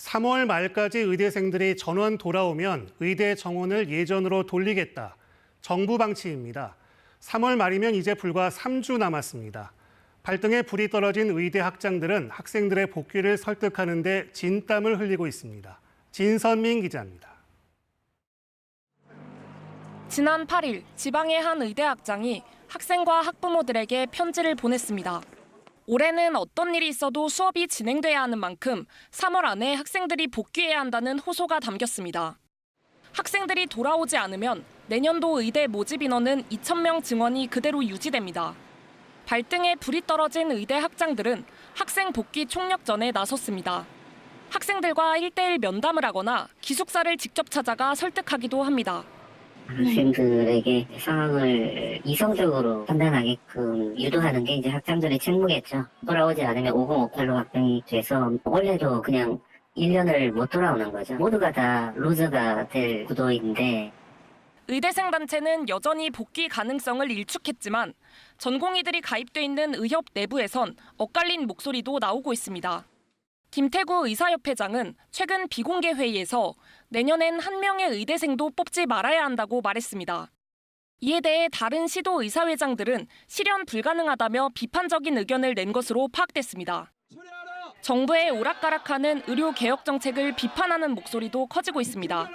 3월 말까지 의대생들이 전원 돌아오면 의대 정원을 예전으로 돌리겠다. 정부 방침입니다. 3월 말이면 이제 불과 3주 남았습니다. 발등에 불이 떨어진 의대 학장들은 학생들의 복귀를 설득하는 데 진땀을 흘리고 있습니다. 진선민 기자입니다. 지난 8일 지방의 한 의대 학장이 학생과 학부모들에게 편지를 보냈습니다. 올해는 어떤 일이 있어도 수업이 진행돼야 하는 만큼 3월 안에 학생들이 복귀해야 한다는 호소가 담겼습니다. 학생들이 돌아오지 않으면 내년도 의대 모집 인원은 2,000명 증원이 그대로 유지됩니다. 발등에 불이 떨어진 의대 학장들은 학생 복귀 총력전에 나섰습니다. 학생들과 1대1 면담을 하거나 기숙사를 직접 찾아가 설득하기도 합니다. 학생들에게 상황을 이성적으로 판단하게끔 유도하는 게 이제 학장들의 책무겠죠. 돌아오지 않으면 5058로 확정이 돼서 올해도 그냥 1년을 못 돌아오는 거죠. 모두가 다 루저가 될 구도인데 의대생 단체는 여전히 복귀 가능성을 일축했지만 전공의들이 가입돼 있는 의협 내부에선 엇갈린 목소리도 나오고 있습니다. 김태구 의사협회장은 최근 비공개 회의에서 내년엔 한 명의 의대생도 뽑지 말아야 한다고 말했습니다. 이에 대해 다른 시도 의사회장들은 실현 불가능하다며 비판적인 의견을 낸 것으로 파악됐습니다. 정부의 오락가락하는 의료 개혁 정책을 비판하는 목소리도 커지고 있습니다.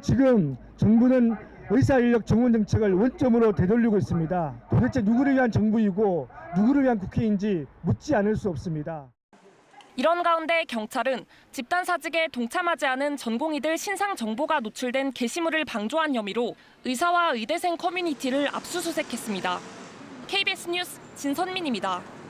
지금 정부는 의사 인력 정원 정책을 원점으로 되돌리고 있습니다. 도대체 누구를 위한 정부이고 누구를 위한 국회인지 묻지 않을 수 없습니다. 이런 가운데 경찰은 집단 사직에 동참하지 않은 전공의들 신상 정보가 노출된 게시물을 방조한 혐의로 의사와 의대생 커뮤니티를 압수수색했습니다. KBS 뉴스 진선민입니다.